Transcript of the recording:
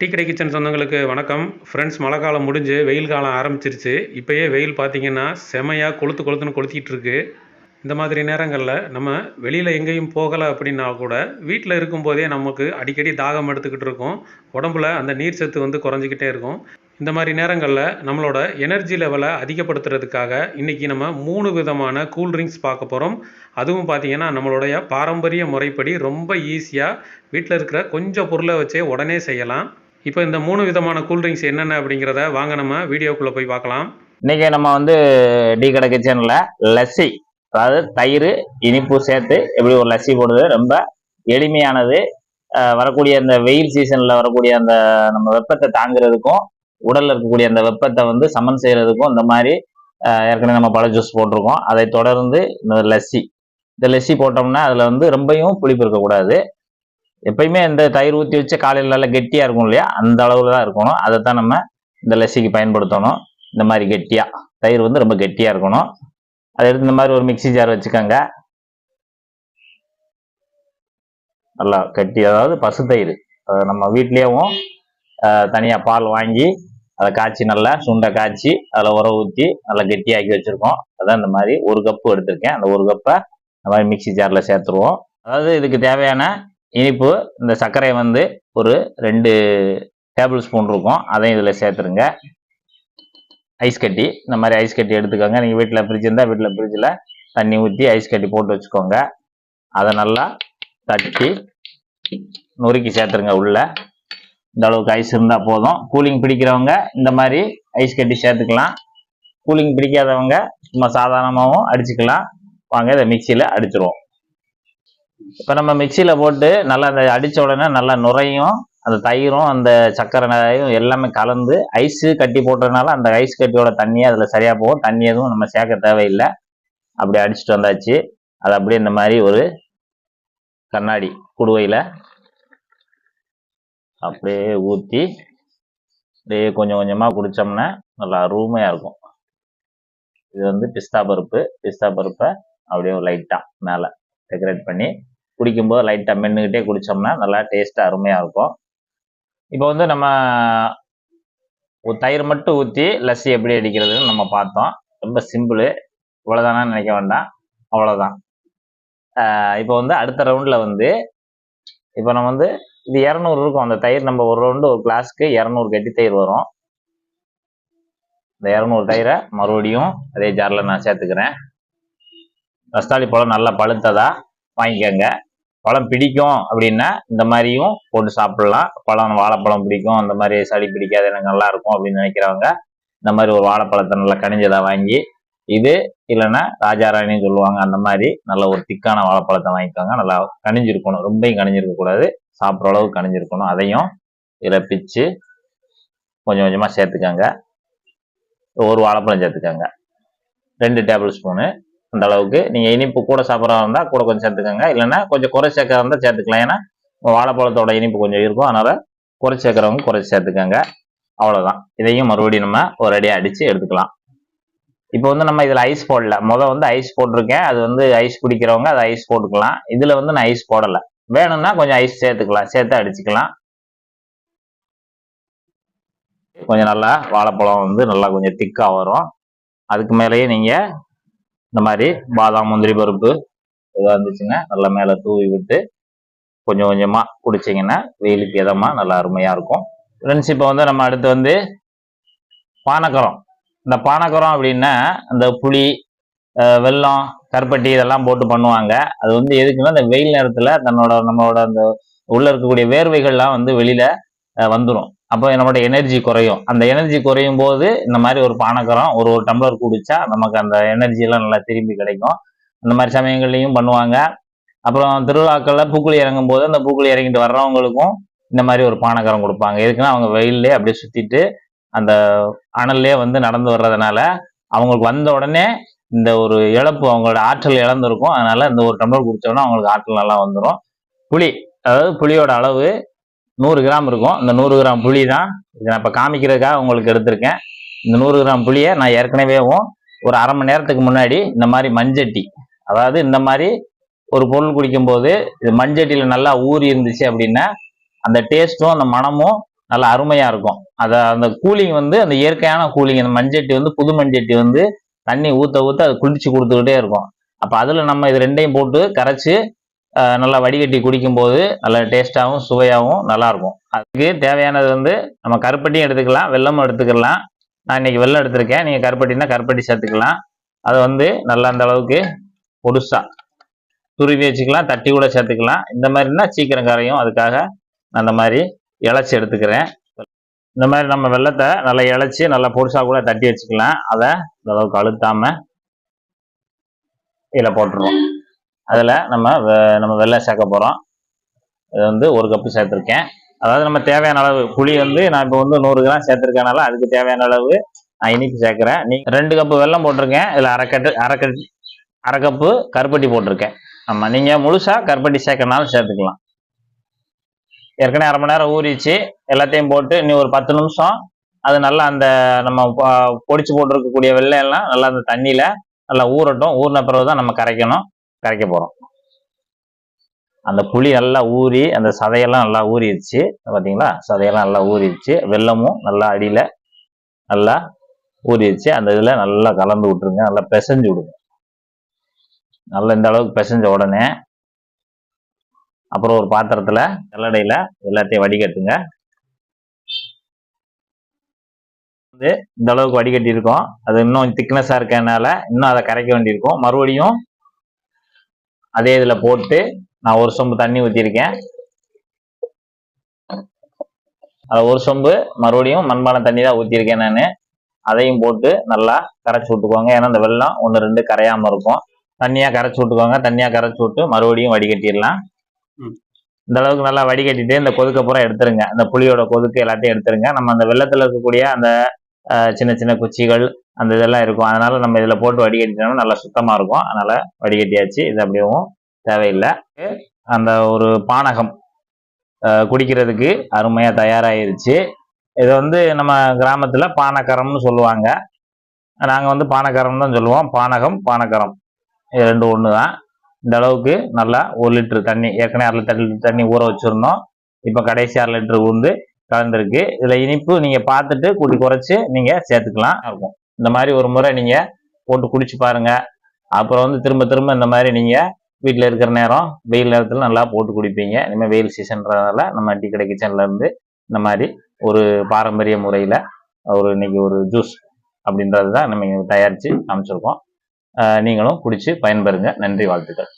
டீக்கடை கிச்சன் சொந்தங்களுக்கு வணக்கம். ஃப்ரெண்ட்ஸ் மழை காலம் முடிஞ்சு வெயில் காலம் ஆரம்பிச்சிருச்சு. இப்போயே வெயில் பார்த்தீங்கன்னா செமையாக கொளுத்து கொளுத்துன்னு கொளுத்திட்டு இருக்கு. இந்த மாதிரி நேரங்களில் நம்ம வெளியில் எங்கேயும் போகலை அப்படின்னா கூட வீட்டில் இருக்கும்போதே நமக்கு அடிக்கடி தாகம் எடுத்துக்கிட்டு இருக்கும். உடம்புல அந்த நீர் சத்து வந்து குறைஞ்சிக்கிட்டே இருக்கும். இந்த மாதிரி நேரங்களில் நம்மளோட எனர்ஜி லெவலை அதிகப்படுத்துறதுக்காக இன்றைக்கி நம்ம மூணு விதமான கூல் ட்ரிங்க்ஸ் பார்க்க போகிறோம் அதுவும் பார்த்தீங்கன்னா நம்மளுடைய பாரம்பரிய முறைப்படி ரொம்ப ஈஸியாக வீட்டில் இருக்கிற கொஞ்சம் பொருளை வச்சே உடனே செய்யலாம். இப்போ இந்த மூணு விதமான கூல்ட்ரிங்ஸ் என்னென்ன அப்படிங்கிறத வாங்க நம்ம வீடியோக்குள்ளே போய் பார்க்கலாம். இன்றைக்கி நம்ம வந்து டீ கடை கிச்சனில் லஸ்ஸி அதாவது தயிர் இனிப்பு சேர்த்து எப்படி ஒரு லஸ்ஸி போடுறது ரொம்ப எளிமையானது. வரக்கூடிய அந்த வெயில் சீசனில் வரக்கூடிய அந்த நம்ம வெப்பத்தை தாங்குறதுக்கும் உடலில் இருக்கக்கூடிய அந்த வெப்பத்தை வந்து சமன் செய்கிறதுக்கும் இந்த மாதிரி ஏற்கனவே நம்ம பழ ஜூஸ் போட்டிருக்கோம். அதை தொடர்ந்து இந்த லஸ்ஸி இந்த லஸ்ஸி போட்டோம்னா அதில் வந்து ரொம்பவும் புளிப்பு இருக்கக்கூடாது. எப்பயுமே இந்த தயிர் ஊற்றி வச்சு காலையில் நல்லா கெட்டியாக இருக்கும் இல்லையா? அந்த அளவில் தான் இருக்கணும். அதை தான் நம்ம இந்த லஸ்ஸிக்கு பயன்படுத்தணும். இந்த மாதிரி கெட்டியாக தயிர் வந்து ரொம்ப கெட்டியாக இருக்கணும். அதை எடுத்து இந்த மாதிரி ஒரு மிக்ஸி ஜார் வச்சுக்கோங்க. நல்லா கட்டி அதாவது பசு தயிர். நம்ம வீட்லேயும் தனியாக பால் வாங்கி அதை காய்ச்சி நல்லா சுண்டை காய்ச்சி அதில் உர ஊற்றி நல்லா கெட்டியாக்கி வச்சிருக்கோம். அதான் இந்த மாதிரி ஒரு கப்பு எடுத்திருக்கேன். அந்த ஒரு கப்பை இந்த மாதிரி மிக்ஸி ஜாரில் சேர்த்துருவோம். அதாவது இதுக்கு தேவையான இனிப்பு இந்த சர்க்கரை வந்து ஒரு ரெண்டு டேபிள் ஸ்பூன் இருக்கும். அதையும் இதில் சேர்த்துருங்க. ஐஸ் கட்டி இந்த மாதிரி ஐஸ் கட்டி எடுத்துக்கோங்க. நீங்கள் வீட்டில் ஃப்ரிட்ஜ் இருந்தால் வீட்டில் ஃப்ரிட்ஜில் தண்ணி ஊற்றி ஐஸ் கட்டி போட்டு வச்சுக்கோங்க. அதை நல்லா தட்டி நொறுக்கி சேர்த்துருங்க உள்ள. இந்த அளவுக்கு ஐஸ் இருந்தால் போதும். கூலிங் பிடிக்கிறவங்க இந்த மாதிரி ஐஸ் கட்டி சேர்த்துக்கலாம். கூலிங் பிடிக்காதவங்க சும்மா சாதாரணமாகவும் அடிச்சுக்கலாம். வாங்க இதை மிக்சியில் அடிச்சிருவோம். இப்போ நம்ம மிக்சியில் போட்டு நல்லா அந்த அடித்த உடனே நல்லா நுரையும் அந்த தயிரும் அந்த சர்க்கரை நிறையும் எல்லாமே கலந்து ஐஸு கட்டி போட்டதுனால அந்த ஐஸ் கட்டியோட தண்ணியே அதில் சரியாக போகும். தண்ணி எதுவும் நம்ம சேர்க்க தேவையில்லை. அப்படி அடிச்சுட்டு வந்தாச்சு. அது அப்படியே இந்த மாதிரி ஒரு கண்ணாடி குடுவையில் அப்படியே ஊற்றி அப்படியே கொஞ்சம் கொஞ்சமாக குடித்தோம்னா நல்லா அருமையாக இருக்கும். இது வந்து பிஸ்தா பருப்பு. பிஸ்தா பருப்பை அப்படியே லைட்டாக மேலே டெக்கரேட் பண்ணி குடிக்கும்போது லைட்டாக மென்னுக்கிட்டே குடித்தோம்னா நல்லா டேஸ்ட்டாக அருமையாக இருக்கும். இப்போ வந்து நம்ம ஒரு தயிர் மட்டும் ஊற்றி லஸ்ஸி எப்படி அடிக்கிறதுன்னு நம்ம பார்த்தோம். ரொம்ப சிம்பிள் இவ்வளோதானான்னு நினைக்க வேண்டாம். அவ்வளோதான் இப்போ வந்து அடுத்த ரவுண்டில் வந்து இப்போ நம்ம வந்து இது இரநூறு இருக்கும். அந்த தயிர் நம்ம ஒரு ரவுண்டு ஒரு கிளாஸ்க்கு இரநூறு கட்டி தயிர் வரும். இந்த இரநூறு தயிரை மறுபடியும் அதே ஜாரில் நான் சேர்த்துக்கிறேன். ரஸ்தாளி பழம் நல்லா பழுத்ததா? வாங்கிக்கோங்க. பழம் பிடிக்கும் அப்படின்னா இந்த மாதிரியும் போட்டு சாப்பிடலாம். பழம் வாழைப்பழம் பிடிக்கும். அந்த மாதிரி சளி பிடிக்காது எனக்கு நல்லா இருக்கும் அப்படின்னு நினைக்கிறவங்க இந்த மாதிரி ஒரு வாழைப்பழத்தை நல்லா கனிஞ்சதாக வாங்கி இது இல்லைன்னா ராஜாராணின்னு சொல்லுவாங்க அந்த மாதிரி நல்ல ஒரு திக்கான வாழைப்பழத்தை வாங்கிக்கோங்க. நல்லா கனிஞ்சிருக்கணும். ரொம்பையும் கனிஞ்சிருக்கக்கூடாது. சாப்பிட்ற அளவுக்கு கனிஞ்சிருக்கணும். அதையும் இதில் பிச்சு கொஞ்சம் கொஞ்சமாக சேர்த்துக்கோங்க. ஒரு வாழைப்பழம் சேர்த்துக்கோங்க. ரெண்டு டேபிள் ஸ்பூனு அந்த அளவுக்கு. நீங்கள் இனிப்பு கூட சாப்பிட்றதா இருந்தால் கூட கொஞ்சம் சேர்த்துக்கோங்க. இல்லைன்னா கொஞ்சம் குறை சேர்க்கறதா இருந்தால் சேர்த்துக்கலாம். ஏன்னா வாழைப்பழத்தோட இனிப்பு கொஞ்சம் இருக்கும். அதனால் குறை சேர்க்குறவங்க குறைச்சி சேர்த்துக்கோங்க. அவ்வளோதான் இதையும் மறுபடியும் நம்ம ஒரு அடியாக அடித்து எடுத்துக்கலாம். இப்போ வந்து நம்ம இதில் ஐஸ் போடல. முதல் வந்து ஐஸ் போட்டிருக்கேன். அது வந்து ஐஸ் பிடிக்கிறவங்க அது ஐஸ் போட்டுக்கலாம். இதில் வந்து நான் ஐஸ் போடலை. வேணும்னா கொஞ்சம் ஐஸ் சேர்த்துக்கலாம். சேர்த்து அடிச்சுக்கலாம். கொஞ்சம் நல்லா வாழைப்பழம் வந்து நல்லா கொஞ்சம் திக்காக வரும். அதுக்கு மேலேயே நீங்கள் இந்த மாதிரி பாதாம் முந்திரி பருப்பு இதாக இருந்துச்சுன்னா நல்லா மேலே தூவி விட்டு கொஞ்சம் கொஞ்சமாக குடிச்சிங்கன்னா வெயிலுக்கு இதமாக நல்லா அருமையாக இருக்கும். ஃப்ரெண்ட்ஸ் இப்போ வந்து நம்ம அடுத்து வந்து பானக்கரம். இந்த பானக்கரம் அப்படின்னா அந்த புளி வெல்லம் கருப்பட்டி இதெல்லாம் போட்டு பண்ணுவாங்க. அது வந்து எதுக்குன்னா இந்த வெயில் நேரத்தில் தன்னோட நம்மளோட அந்த உள்ளே இருக்கக்கூடிய வேர்வைகள்லாம் வந்து வெளியில் வந்துடும் அப்போ நம்மளோட எனர்ஜி குறையும். அந்த எனர்ஜி குறையும் போது இந்த மாதிரி ஒரு பானக்கரம் ஒரு ஒரு டம்ளர் குடிச்சா நமக்கு அந்த எனர்ஜியெல்லாம் நல்லா திரும்பி கிடைக்கும். அந்த மாதிரி சமயங்கள்லையும் பண்ணுவாங்க. அப்புறம் திருவிழாக்களில் பூக்குழி இறங்கும் போது அந்த பூக்குழி இறங்கிட்டு வர்றவங்களுக்கும் இந்த மாதிரி ஒரு பானக்கரம் கொடுப்பாங்க. எதுக்குன்னா அவங்க வெயிலே அப்படியே சுத்திட்டு அந்த அனல்லே வந்து நடந்து வர்றதுனால அவங்களுக்கு வந்த உடனே இந்த ஒரு இழப்பு அவங்களோட ஆற்றல் இழந்திருக்கும். அதனால இந்த ஒரு டம்ளர் குடிச்சோன்னா அவங்களுக்கு ஆற்றல் நல்லா வந்துடும் புளி அதாவது புளியோட அளவு நூறு கிராம் இருக்கும். இந்த நூறு கிராம் புளி தான். இதை நான் இப்போ காமிக்கிறதுக்காக உங்களுக்கு எடுத்திருக்கேன். இந்த நூறு கிராம் புளியை நான் ஏற்கனவேவும் ஒரு அரை மணி நேரத்துக்கு முன்னாடி இந்த மாதிரி மஞ்சட்டி அதாவது இந்த மாதிரி ஒரு பொருள் குடிக்கும்போது இது மஞ்சட்டியில் நல்லா ஊறி இருந்துச்சு அப்படின்னா அந்த டேஸ்ட்டும் அந்த மணமும் நல்லா அருமையாக இருக்கும். அதை அந்த கூலிங் வந்து அந்த இயற்கையான கூலிங் அந்த மஞ்சட்டி வந்து புது மஞ்சட்டி வந்து தண்ணி ஊற்ற ஊற்ற அது குளிச்சு கொடுத்துக்கிட்டே இருக்கும். அப்போ அதில் நம்ம இது ரெண்டையும் போட்டு கரைச்சி நல்லா வடிகட்டி குடிக்கும்போது நல்லா டேஸ்டாகவும் சுவையாகவும் நல்லாயிருக்கும். அதுக்கு தேவையானது வந்து நம்ம கருப்பட்டியும் எடுத்துக்கலாம் வெல்லமும் எடுத்துக்கலாம். நான் இன்னைக்கு வெள்ளம் எடுத்திருக்கேன். நீங்கள் கருப்பட்டினா கருப்பட்டி சேர்த்துக்கலாம். அதை வந்து நல்லா அந்த அளவுக்கு பொடுசாக துருவி வச்சுக்கலாம். தட்டி கூட சேர்த்துக்கலாம். இந்த மாதிரினா சீக்கிரம் கரையும். அதுக்காக நான் அந்த மாதிரி இழைச்சி எடுத்துக்கிறேன். இந்த மாதிரி நம்ம வெள்ளத்தை நல்லா இழைச்சி நல்லா பொடுசாக கூட தட்டி வச்சுக்கலாம். அதை இந்த அளவுக்கு அழுத்தாமல் இதில் போட்டுருவோம். அதில் நம்ம வெ- நம்ம வெள்ளை சேர்க்க போகிறோம் இது வந்து ஒரு கப்பு சேர்த்துருக்கேன். அதாவது நம்ம தேவையான அளவு புளி வந்து நான் இப்போ வந்து நூறு கிராம் சேர்த்துருக்கனால அதுக்கு தேவையான அளவு நான் இனிப்பு சேர்க்குறேன். நீ ரெண்டு கப்பு வெல்லம் போட்டிருக்கேன். இதில் அரைக்கட்டு அரைக்கட்டு அரை கப்பு கருப்பட்டி போட்டிருக்கேன். ஆமாம் நீங்கள் முழுசாக கருப்பட்டி சேர்க்கறனாலும் சேர்த்துக்கலாம். ஏற்கனவே அரை மணி நேரம் ஊறிச்சு. எல்லாத்தையும் போட்டு இன்னும் ஒரு பத்து நிமிஷம். அது நல்லா அந்த நம்ம பொடிச்சு போட்டிருக்கக்கூடிய வெள்ளையெல்லாம் நல்லா அந்த தண்ணியில் நல்லா ஊறட்டும். ஊறின பிறகு தான் நம்ம கரைக்கணும். கரைக்க போகிறோம் அந்த புளி நல்லா ஊறி அந்த சதையெல்லாம் நல்லா ஊறிடுச்சு. பார்த்தீங்களா சதையெல்லாம் நல்லா ஊறிடுச்சு. வெள்ளமும் நல்லா அடியில் நல்லா ஊறிடுச்சு. அந்த இதில் நல்லா கலந்து விட்டுருங்க. நல்லா பிசைஞ்சு விடுங்க. நல்லா இந்த அளவுக்கு பிசைஞ்ச உடனே அப்புறம் ஒரு பாத்திரத்தில் கல்லடையில் எல்லாத்தையும் வடிகட்டுங்க. வந்து இந்த அளவுக்கு வடிகட்டி இருக்கோம் அது இன்னும் திக்னஸாக இருக்கறனால இன்னும் அதை கரைக்க வேண்டியிருக்கும். மறுபடியும் அதே இதுல போட்டு நான் ஒரு சொம்பு தண்ணி ஊத்திருக்கேன் அது ஒரு சொம்பு மறுபடியும் மண்பானை தண்ணி தான் ஊத்திருக்கேன் நான். அதையும் போட்டு நல்லா கரைச்சி விட்டுக்கோங்க. ஏன்னா இந்த வெள்ளம் ஒன்று ரெண்டு கரையாம இருக்கும். தண்ணியா கரைச்சி விட்டுக்கோங்க. தண்ணியா கரைச்சி விட்டு மறுபடியும் வடிகட்டிடலாம். இந்த அளவுக்கு நல்லா வடிகட்டிட்டு இந்த கொதுக்க பூரா எடுத்துருங்க. இந்த புளியோட கொதுக்கு எல்லாத்தையும் எடுத்துருங்க. நம்ம அந்த வெள்ளத்துல இருக்கக்கூடிய அந்த சின்ன சின்ன குச்சிகள் அந்த இதெல்லாம் இருக்கும். அதனால நம்ம இதில் போட்டு வடிகட்டினோம்னா நல்லா சுத்தமாக இருக்கும். அதனால வடிகட்டியாச்சு. இது அப்படியும் தேவையில்லை. அந்த ஒரு பானகம் குடிக்கிறதுக்கு அருமையாக தயாராகிருச்சு இது வந்து நம்ம கிராமத்தில் பானக்கரம்னு சொல்லுவாங்க. நாங்கள் வந்து பானக்கரம் தான் சொல்லுவோம். பானகம் பானக்கரம். இது ரெண்டு ஒன்று தான் இந்த அளவுக்கு நல்லா ஒரு லிட்டரு தண்ணி ஏற்கனவே அரை லிட்டர் தண்ணி ஊற வச்சுருந்தோம். இப்போ கடைசி அரை லிட்டர் ஊந்து கலந்துருக்கு. இதுல இனிப்பு நீங்க பார்த்துட்டு கூட்டி குறைச்சு நீங்க சேர்த்துக்கலாம். இருக்கும் இந்த மாதிரி ஒரு முறை நீங்க போட்டு குடிச்சு பாருங்க. அப்புறம் வந்து திரும்ப திரும்ப இந்த மாதிரி நீங்க வீட்டில் இருக்கிற நேரம் வெயில் நேரத்தில் நல்லா போட்டு குடிப்பீங்க. இனிமேல் வெயில் சீசன்றதுனால நம்ம டீ கடை கிச்சன்ல இருந்து இந்த மாதிரி ஒரு பாரம்பரிய முறையில் ஒரு இன்னைக்கு ஒரு ஜூஸ் அப்படின்றது தான் நம்ம தயாரித்து காமிச்சிருக்கோம். நீங்களும் குடிச்சு பயன்பெறுங்க. நன்றி வாழ்த்துக்கள்.